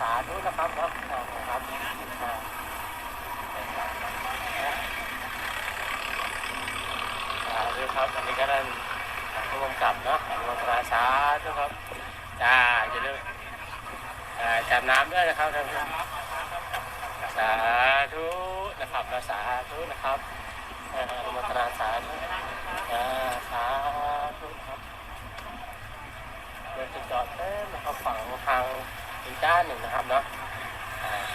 สาธุนะครับเนาะอ่านะครับอ่าอ่าด้วยครับอันนี้ก็ได้ผู้กำกับเนาะอนุโมทนาสาธุครับจ้าอย่าลืมจับน้ำด้วยนะครับท่านผู้ชมสาธุนะครับสาธุนะครับอนุโมทนาสาธุสาธุครับเดินจะจอดเต้นนะครับฝั่งทาง อีกด้านหนึ่งนะครับเนาะ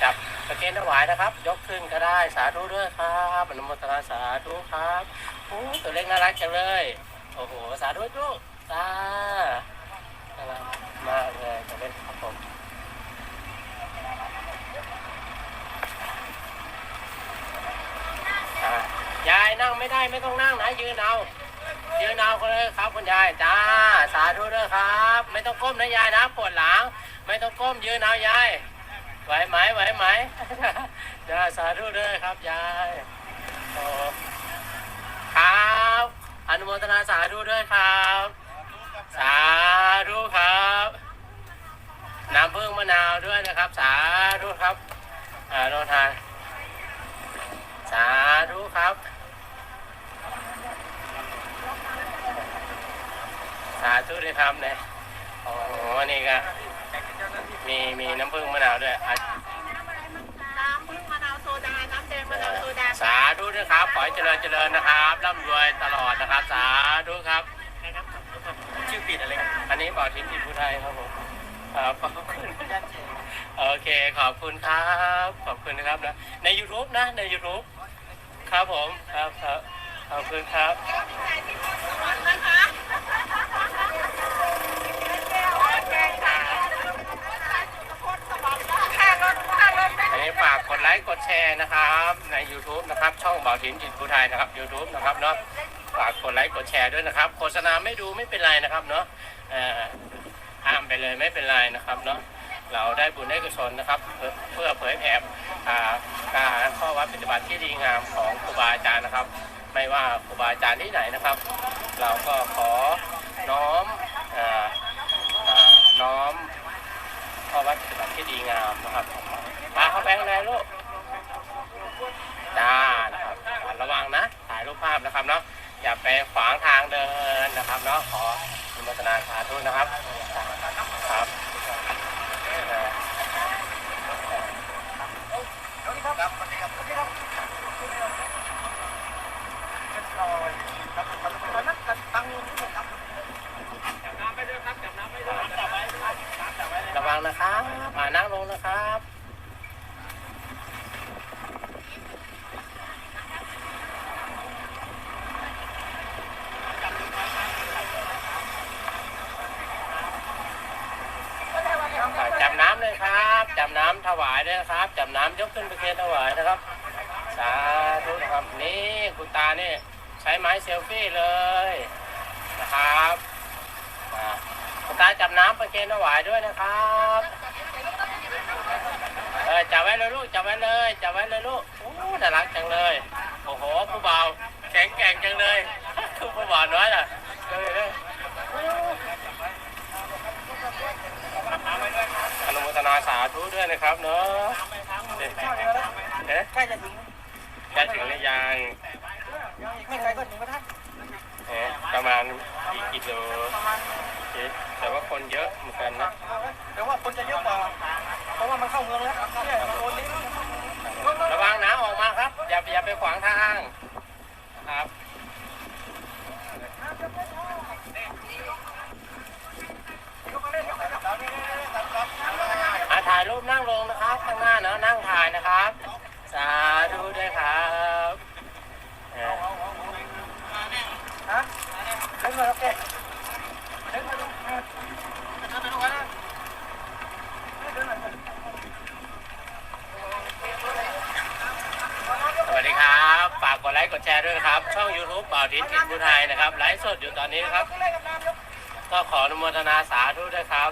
จับตะเกียงถวายนะครับ ยกขึ้นก็ได้สาธุด้วยครับอนุโมทนาสาธุครับโอ้ตัวเล็กน่ารักจังเลย โอ้โห สาธุลูกสาน่ารักมากเลยตัวเล็กครับผมยายนั่งไม่ได้ไม่ต้องนั่งนะยืนเอายืนเอาก็เลยครับคุณยายจ้าสาธุด้วยครับ ไม่ต้องก้มนะยายนะปวดหลัง ไม่ต้องก้มยืนเอายาย ไหวไหมไหวไหมจ้าสาธุด้วยครับยายโอ้ครับอนุโมทนาสาธุด้วยครับ สาธุครับน้ำผึ้งมะนาวด้วยนะครับ สาธุครับอ่าโนทานสาธุครับ สาธุด้วยครับเนี่ยโอ้โหนี่ก็ มีมีน้ำผึ้งมะนาวด้วยอะน้ำพึ่งมะนาวโซดา น้ำแดงมะนาวโซดาสาธุด้วยครับ ขอให้เจริญเจริญนะครับร่ำรวยตลอดนะครับ สาธุครับ ชื่อปิดอะไรครับอันนี้บอกทิพย์ทิพย์ผู้ไทยครับผมครับขอบคุณโอเคขอบคุณครับ ขอบคุณนะครับนะใน YouTube นะใน YouTube ครับผมครับครับขอบคุณครับ นะคะค่ารถค่ารถ อันนี้ฝากกดไลค์กดแชร์นะครับ ใน YouTube นะครับ ช่องบ่าวถินจิตภูไทยนะครับ YouTube นะครับเนาะฝากกดไลค์กดแชร์ด้วยนะครับ โฆษณาไม่ดูไม่เป็นไรนะครับเนาะอ่อห้ามไปเลยไม่เป็นไรนะครับเนาะเราได้บุญได้กุศลนะครับ เพื่อเผยแผ่อ่าการข้อวัดปฏิบัติที่ดีงามของครูบาอาจารย์นะครับ ไม่ว่าครูบาอาจารย์ที่ไหนนะครับ เราก็ขอน้อมอ่าอ่าน้อม ข้อวัดปฏิบัติที่ดีงามนะครับมาเข้าไปข้างในลูกจ้านะครับระวังนะ ถ่ายรูปภาพนะครับเนาะ อย่า ไปขวางทางเดินนะครับเนาะขออนุโมทนาสาธุนะครับครับระวังนะครับอ่านั่งลงนะครับ อ่าจับน้ำเลยครับจับน้ำถวายด้วยนะครับ จับน้ำยกขึ้นไปเคนถวายนะครับ สาธุนะครับนี่คุณตาเนี่ยใช้ไม้เซลฟี่เลยนะครับคุณตาจับน้ำไปเคนถวายด้วยนะครับเออจับไว้เลยลูกจับไว้เลยจับไว้เลยลูกโอ้น่ารักจังเลยโอ้โหผู้เบาแข็งแกร่งจังเลยผู้เบาน้อยอะเอนุโมทนาสาธุด้วยนะครับเนาะเอ๊ะใกล้จะถึงใกล้ถึงหรือยังไม่ไกลก็ถึงก็ได้เอ๊ะประมาณกี่กิโลแต่ว่าคนเยอะเหมือนกันนะแต่ว่าคนจะเยอะกว่าเพราะว่ามันเข้าเมืองแล้วเนี่ยโอนนี้ระวังนะออกมาครับ อย่าอย่าไปขวางทางครับอะถ่ายรูปนั่งลงนะครับ ข้างหน้าเนาะนั่งถ่ายนะครับ สาธุด้วยครับเอ่อ ฮะเล่นมาแล้วแกเล่นมาดูเดินไปดูกันนะเดินหน่อย สวัสดีครับ ฝากกดไลค์กดแชร์ด้วยนะครับ ช่อง YouTube เป่าทิศทิศพุทไทยนะครับไลฟ์สดอยู่ตอนนี้นะครับเล่นกับน้ำยกก็ขออนุโมทนาสาธุด้วยครับ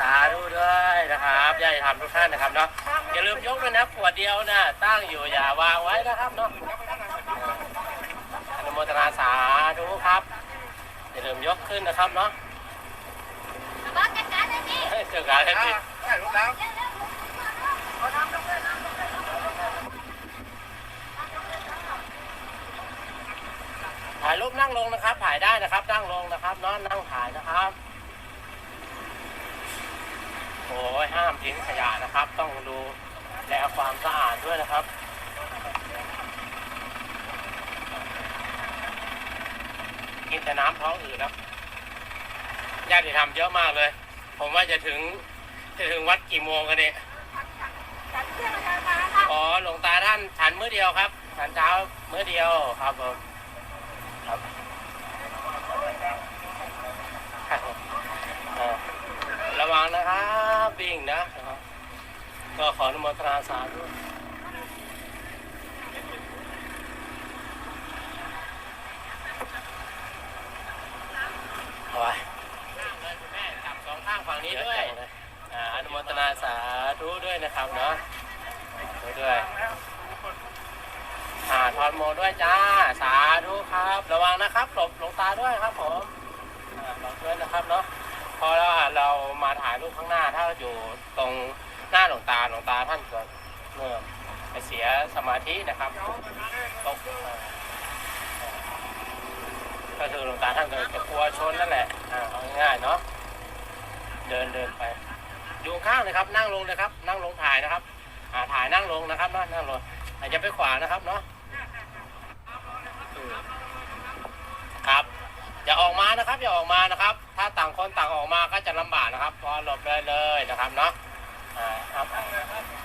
สาธุด้วยนะครับญาติธรรมทุกท่านนะครับเนาะอย่าลืมยกด้วยนะขวดเดียวนะตั้งอยู่อย่าวางไว้นะครับเนาะอนุโมทนาสาธุครับอย่าลืมยกขึ้นนะครับเนาะบ้านจัดการเลยนี่เฮ้ยเจอกันแล้วพี่ ถ่ายรูปนั่งลงนะครับ ถ่ายได้นะครับ นั่งลงนะครับนาะนั่งถ่ายนะครับโอ้ยห้ามทิ้งขยะนะครับ ต้องดูแลความสะอาดด้วยนะครับกินแต่น้ำท้องอืดครับญาติธรรมเยอะมากเลย ผมว่าจะถึงจะถึงวัดกี่โมงกันเนี่ยอ๋อหลวงตาท่านฉันมื้อเดียวครับฉันเช้ามื้อเดียวครับผมครับเออระวังนะครับ วิ่งนะครับก็ขออนุโมทนาสาธุเอาไว้จับสองข้างฝั่งนี้ด้วยอ่าอนุโมทนาสาธุด้วยนะครับเนาะด้วยด้วยอ่าทอนโมด้วยจ้า สาธุครับ ระวังนะครับหลบหลวงตาด้วยครับผมอ่าหลบด้วยนะครับเนาะ พอเราเรามาถ่ายรูปข้างหน้าถ้าอยู่ตรงหน้าหลวงตาหลวงตาท่านก็เมื่อเสียสมาธินะครับตกอ่าก็คือหลวงตาท่านก็จะกลัวชนนั่นแหละเอาง่ายเนาะเดินเดินไป อยู่ข้างเลยครับ นั่งลงเลยครับ นั่งลงถ่ายนะครับถ่ายนั่งลงนะครับนั่งลงอาจจะไปขวานะครับเนาะครับ อย่าออกมานะครับอย่าออกมานะครับ ถ้าต่างคนต่างออกมาก็จะลำบากนะครับ พอหลบเลยเลยนะครับเนาะอ่าครับ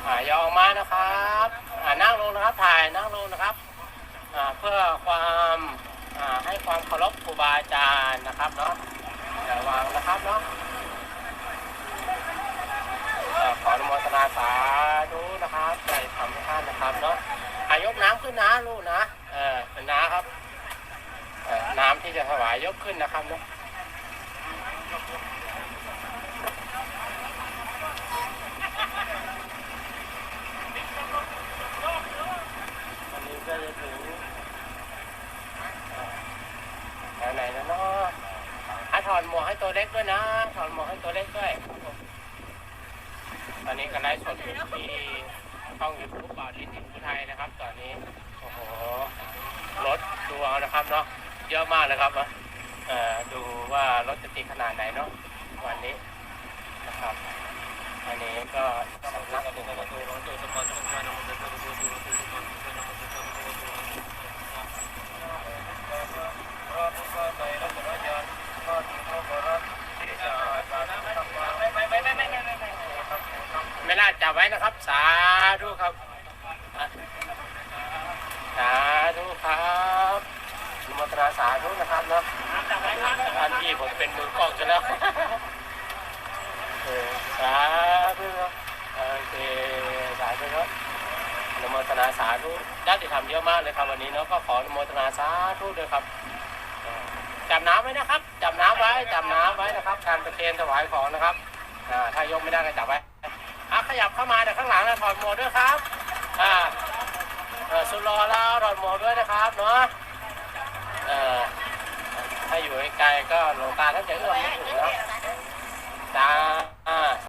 อ่าอย่าออกมานะครับอ่านั่งลงนะครับถ่ายนั่งลงนะครับอ่าเพื่อความอ่าให้ความเคารพครูบาอาจารย์นะครับเนาะอย่าวางนะครับเนาะขออนุโมทนาสาธุนะครับใจทำท่านนะครับเนาะอายกน้ำขึ้นนะลูกนะ เออเป็นน้าครับเอ่อน้ำ ที่จะถวายยกขึ้นนะครับเนาะวันนี้ก็จะถึงแถวไหนนะเนาะอะถอดหมวกให้ตัวเล็กด้วยนะถอดหมวกให้ตัวเล็กด้วยตอนนี้ก็ไลฟ์สดอยู่ที่ช่องยูทูบบ่าวดินทินผู้ไทยนะครับ ตอนนี้โอ้โหรถดูเอานะครับเนาะ เยอะมากเลยครับดูว่ารถจะติดขนาดไหนเนาะวันนี้นะครับอันนี้ก็สำนักหนึ่งนะครับไม่น่าจับไว้นะครับ สาธุครับอะสาธุครับอ นุโมทนาสาธุนะครับเนาะท่านพี่ผมเป็นมือกล้องจะแล้วเออสาธุโอเคสาธุครับนโมทนาสาธุญาติธรรมเยอะมากเลยครับวันนี้เนาะก็ขอนุโมทนาสาธุด้วยครับจับน้ำไว้นะครับจับน้ำไว้จับน้ำไว้นะครับการประเคนถวายของนะครับอ่าถ้ายกไม่ได้ก็จับไว้อะขยับเข้ามาเดี๋ยวข้างหลังนะถอดหมวกด้วยครับอ่าสุดรอแล้วถอดหมวกด้วยนะครับเนาะ เออถ้าอยู่ไกลๆก็หลวงตาท่านจะเอื้อมไม่ถึงเนาะจ้า